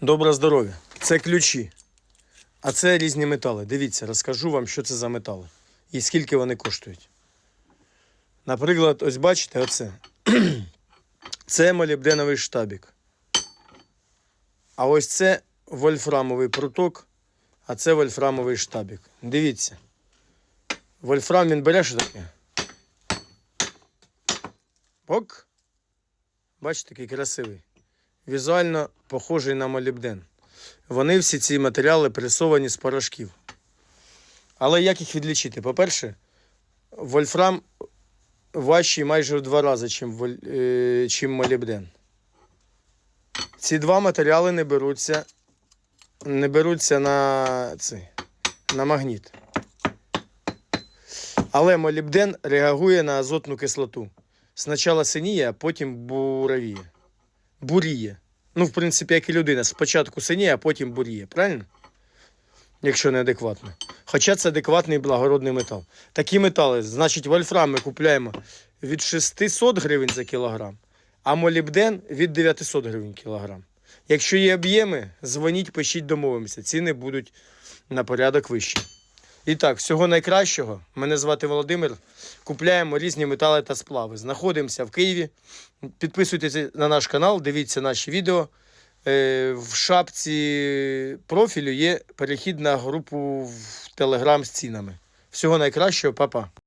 Добре здоров'я. Це ключі. А це різні метали. Дивіться, розкажу вам, що це за метали і скільки вони коштують. Наприклад, ось бачите, оце. Це молібденовий штабік. А ось це вольфрамовий пруток, а це вольфрамовий штабік. Дивіться. Вольфрам він бере що таке? Ок. Бачите, який красивий. Візуально похожий на молібден. Вони всі ці матеріали пресовані з порошків. Але як їх відлічити? По-перше, вольфрам важчий майже в два рази, чим, е, чим молібден. Ці два матеріали не беруться, не беруться на, цей, на магніт. Але молібден реагує на азотну кислоту. Спочатку синіє, а потім буровіє. Буріє. Ну, в принципі, як і людина. Спочатку синіє, а потім буріє. Правильно? Якщо неадекватно. Хоча це адекватний благородний метал. Такі метали, значить, вольфрам ми купуємо від 600 гривень за кілограм, а молібден від 900 гривень кілограм. Якщо є об'єми, дзвоніть, пишіть, домовимося. Ціни будуть на порядок вищі. І так, всього найкращого. Мене звати Володимир. Купляємо різні метали та сплави. Знаходимося в Києві. Підписуйтесь на наш канал, дивіться наші відео. Е, В шапці профілю є перехід на групу в Телеграм з цінами. Всього найкращого, па-па.